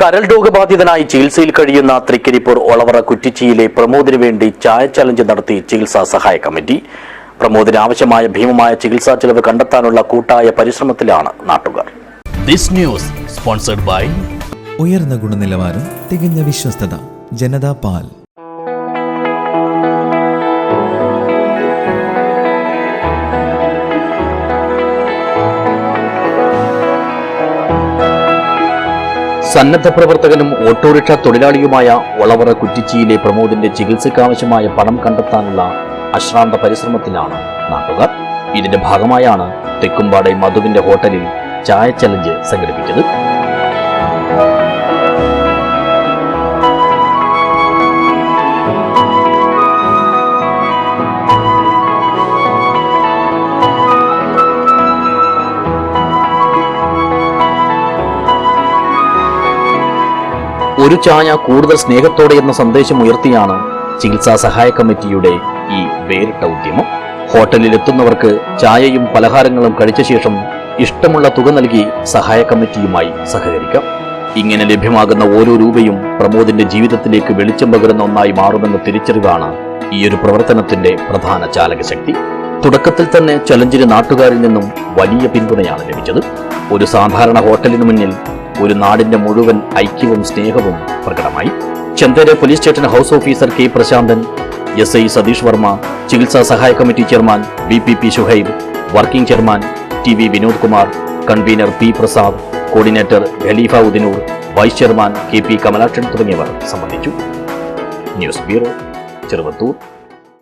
കരൾ രോഗബാധിതനായി ചികിത്സയിൽ കഴിയുന്ന തൃക്കരിപ്പൂർ ഒളവറ കുറ്റിച്ചിയിലെ പ്രമോദിന് വേണ്ടി ചായ ചലഞ്ച് നടത്തി ചികിത്സാ സഹായ കമ്മിറ്റി. പ്രമോദിന് ആവശ്യമായ ഭീമമായ ചികിത്സാ ചെലവ് കണ്ടെത്താനുള്ള കൂട്ടായ പരിശ്രമത്തിലാണ് നാട്ടുകാർ. ദിസ് ന്യൂസ് സ്പോൺസർഡ് ബൈ ഉയർന്ന ഗുണനിലവാരം തികഞ്ഞ വിശ്വസ്തത ജനതാ പാൽ. സന്നദ്ധ പ്രവർത്തകനും ഓട്ടോറിക്ഷ തൊഴിലാളിയുമായ ഒളവറ കുറ്റിച്ചിയിലെ പ്രമോദിന്റെ ചികിത്സയ്ക്കാവശ്യമായ പണം കണ്ടെത്താനുള്ള അശ്രാന്ത പരിശ്രമത്തിലാണ് നാട്ടുകാർ. ഇതിന്റെ ഭാഗമായാണ് തെക്കുംപാടെ മധുവിന്റെ ഹോട്ടലിൽ ചായ ചലഞ്ച് സംഘടിപ്പിച്ചത്. ഒരു ചായ കൂടുതൽ സ്നേഹത്തോടെ എന്ന സന്ദേശം ഉയർത്തിയാണ് ചികിത്സാ സഹായ കമ്മിറ്റിയുടെ ഈ വേറിട്ട ഉദ്യമം. ഹോട്ടലിൽ എത്തുന്നവർക്ക് ചായയും പലഹാരങ്ങളും കഴിച്ച ശേഷം ഇഷ്ടമുള്ള തുക നൽകി സഹായ കമ്മിറ്റിയുമായി സഹകരിക്കാം. ഇങ്ങനെ ലഭ്യമാകുന്ന ഓരോ രൂപയും പ്രമോദിന്റെ ജീവിതത്തിലേക്ക് വെളിച്ചം പകരുന്ന ഒന്നായി മാറുമെന്ന തിരിച്ചറിവാണ് ഈ ഒരു പ്രവർത്തനത്തിന്റെ പ്രധാന ചാലകശക്തി. തുടക്കത്തിൽ തന്നെ ചലഞ്ചിന് നാട്ടുകാരിൽ നിന്നും വലിയ പിന്തുണയാണ് ലഭിച്ചത്. ഒരു സാധാരണ ഹോട്ടലിന് മുന്നിൽ ഒരു നാടിന്റെ മുഴുവൻ ഐക്യവും സ്നേഹവും പ്രകടമായി. Chenthera police station house officer K Prasanthan S I Satheesh Varma ചികിത്സാ സഹായ committee chairman V P P Shuhaib working chairman T V Vinod Kumar convener P Prasad coordinator Khalifa Udinoor vice chairman K P Kamalakshan തുടങ്ങിയവർ സംബന്ധിച്ചു. News bureau Cheruvathur.